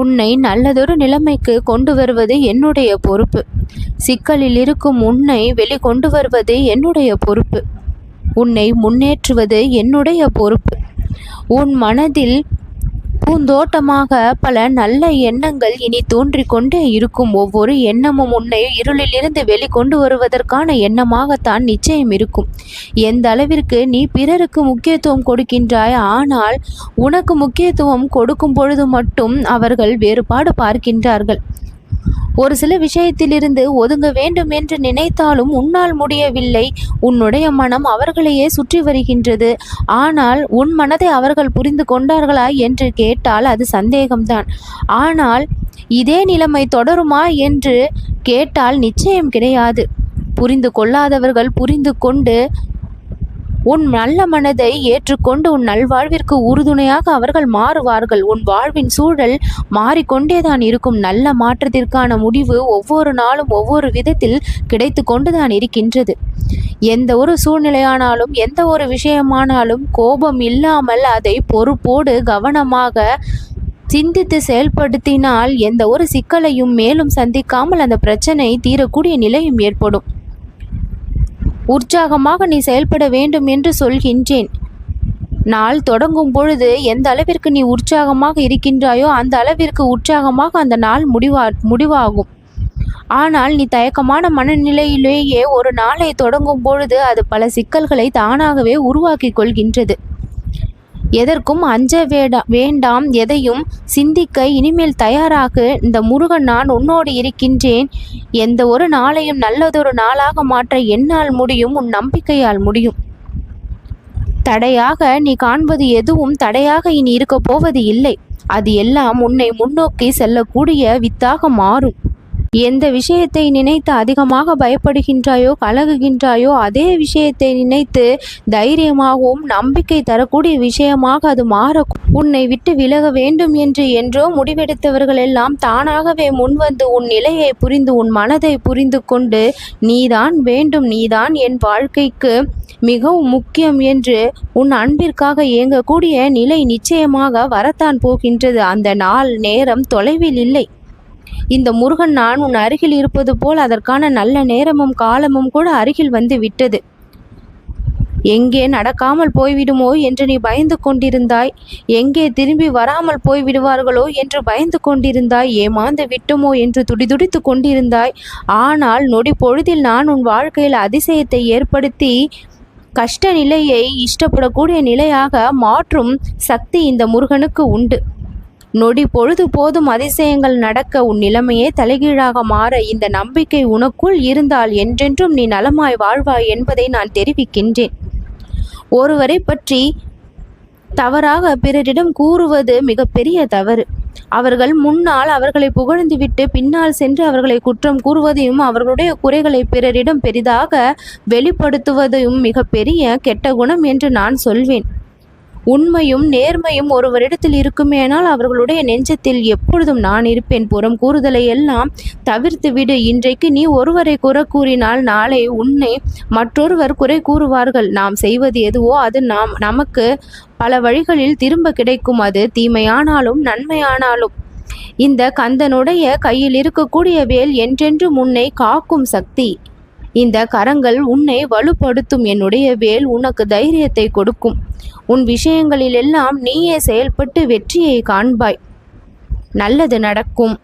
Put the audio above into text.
உன்னை நல்லதொரு நிலைமைக்கு கொண்டு வருவது என்னுடைய பொறுப்பு. சிக்கலில் இருக்கும் உன்னை வெளிக்கொண்டு வருவது என்னுடைய பொறுப்பு. உன்னை முன்னேற்றுவது என்னுடைய பொறுப்பு. உன் மனதில் பூந்தோட்டமாக பல நல்ல எண்ணங்கள் இனி தோன்றிக் கொண்டே இருக்கும். ஒவ்வொரு எண்ணமும் உன்னை இருளிலிருந்து வெளிக்கொண்டு வருவதற்கான எண்ணமாகத்தான் நிச்சயம் இருக்கும். எந்த அளவிற்கு நீ பிறருக்கு முக்கியத்துவம் கொடுக்கின்றாய் ஆனால் உனக்கு முக்கியத்துவம் கொடுக்கும் பொழுது மட்டும் அவர்கள் வேறுபாடு பார்க்கின்றார்கள். ஒரு சில விஷயத்திலிருந்து ஒதுங்க வேண்டும் என்று நினைத்தாலும் உன்னால் முடியவில்லை. உன்னுடைய மனம் அவர்களையே சுற்றி வருகின்றது. ஆனால் உன் மனதை அவர்கள் புரிந்து கொண்டார்களா என்று கேட்டால் அது சந்தேகம்தான். ஆனால் இதே நிலைமை தொடருமா என்று கேட்டால் நிச்சயம் கிடையாது. புரிந்து கொள்ளாதவர்கள் புரிந்து கொண்டு உன் நல்ல மனதை ஏற்றுக்கொண்டு உன் நல்வாழ்விற்கு உறுதுணையாக அவர்கள் மாறுவார்கள். உன் வாழ்வின் சூழல் மாறிக்கொண்டேதான் இருக்கும். நல்ல மாற்றத்திற்கான முடிவு ஒவ்வொரு நாளும் ஒவ்வொரு விதத்தில் கிடைத்து கொண்டுதான் இருக்கின்றது. எந்த ஒரு சூழ்நிலையானாலும் எந்த ஒரு விஷயமானாலும் கோபம் இல்லாமல் அதை பொறுப்போடு கவனமாக சிந்தித்து செயல்படுத்தினால் எந்த ஒரு சிக்கலையும் மேலும் சந்திக்காமல் அந்த பிரச்சனை தீரக்கூடிய நிலையும் ஏற்படும். உற்சாகமாக நீ செயல்பட வேண்டும் என்று சொல்கின்றேன். நாள் தொடங்கும் பொழுது எந்த அளவிற்கு நீ உற்சாகமாக இருக்கின்றாயோ அந்த அளவிற்கு உற்சாகமாக அந்த நாள் முடிவா முடிவாகும். ஆனால் நீ தயக்கமான மனநிலையிலேயே ஒரு நாளை தொடங்கும் பொழுது அது பல சிக்கல்களை தானாகவே உருவாக்கி கொள்கின்றது. எதற்கும் அஞ்ச வேடா வேண்டாம் எதையும் சிந்திக்க இனிமேல் தயாராக. இந்த முருகன் நான் உன்னோடு இருக்கின்றேன். எந்த ஒரு நாளையும் நல்லதொரு நாளாக மாற்ற என்னால் முடியும் உன் நம்பிக்கையால் முடியும். தடையாக நீ காண்பது எதுவும் தடையாக இனி இருக்கப் போவது இல்லை. அது எல்லாம் உன்னை முன்னோக்கி செல்லக்கூடிய வித்தாக மாறும். எந்த விஷயத்தை நினைத்து அதிகமாக பயப்படுகின்றாயோ கலகுகின்றாயோ அதே விஷயத்தை நினைத்து தைரியமாகவும் நம்பிக்கை தரக்கூடிய விஷயமாக அது மாற உன்னை விட்டு விலக வேண்டும் என்று என்றோ முடிவெடுத்தவர்கள் எல்லாம் தானாகவே முன்வந்து உன் நிலையை புரிந்து உன் மனதை புரிந்து கொண்டு நீதான் வேண்டும் நீதான் என் வாழ்க்கைக்கு மிகவும் முக்கியம் என்று உன் அன்பிற்காக இயங்கக்கூடிய நிலை நிச்சயமாக வரத்தான் போகின்றது. அந்த நாள் நேரம் தொலைவில் இல்லை. இந்த முருகன் நான் உன் அருகில் இருப்பது போல் அதற்கான நல்ல நேரமும் காலமும் கூட அருகில் வந்து விட்டது. எங்கே நடக்காமல் போய்விடுமோ என்று நீ பயந்து கொண்டிருந்தாய். எங்கே திரும்பி வராமல் போய்விடுவார்களோ என்று பயந்து கொண்டிருந்தாய். ஏமாந்து விட்டுமோ என்று துடிதுடித்து கொண்டிருந்தாய். ஆனால் நொடி பொழுதில் நான் உன் வாழ்க்கையில் அதிசயத்தை ஏற்படுத்தி கஷ்ட நிலையை இஷ்டப்படக்கூடிய நிலையாக மாற்றும் சக்தி இந்த முருகனுக்கு உண்டு. நொடி பொழுது போதும் அதிசயங்கள் நடக்க உன் நிலைமையே தலைகீழாக மாற இந்த நம்பிக்கை உனக்குள் இருந்தால் என்றென்றும் நீ நலமாய் வாழ்வாய் என்பதை நான் தெரிவிக்கின்றேன். ஒருவரை பற்றி தவறாக பிறரிடம் கூறுவது மிகப்பெரிய தவறு. அவர்கள் முன்னால் அவர்களை புகழ்ந்துவிட்டு பின்னால் சென்று அவர்களை குற்றம் கூறுவதையும் அவர்களுடைய குறைகளை பிறரிடம் பெரிதாக வெளிப்படுத்துவதையும் மிகப்பெரிய கெட்ட குணம் என்று நான் சொல்வேன். உண்மையும் நேர்மையும் ஒருவரிடத்தில் இருக்குமேனால் அவர்களுடைய நெஞ்சத்தில் எப்பொழுதும் நான் இருப்பேன். புறம் கூறுதலை எல்லாம் தவிர்த்து விடு. இன்றைக்கு நீ ஒருவரை குறை கூறினால் நாளை உன்னை மற்றொருவர் குறை கூறுவார்கள். நாம் செய்வது எதுவோ அது நாம் நமக்கு பல வழிகளில் திரும்ப கிடைக்கும். அது தீமையானாலும் நன்மையானாலும். இந்த கந்தனுடைய கையில் இருக்கக்கூடிய வேல் என்றென்று முன்னை காக்கும் சக்தி. இந்த கரங்கள் உன்னை வலுப்படுத்தும். என்னுடைய வேல் உனக்கு தைரியத்தை கொடுக்கும். உன் விஷயங்களிலெல்லாம் நீயே செயல்பட்டு வெற்றியை காண்பாய். நல்லது நடக்கும்.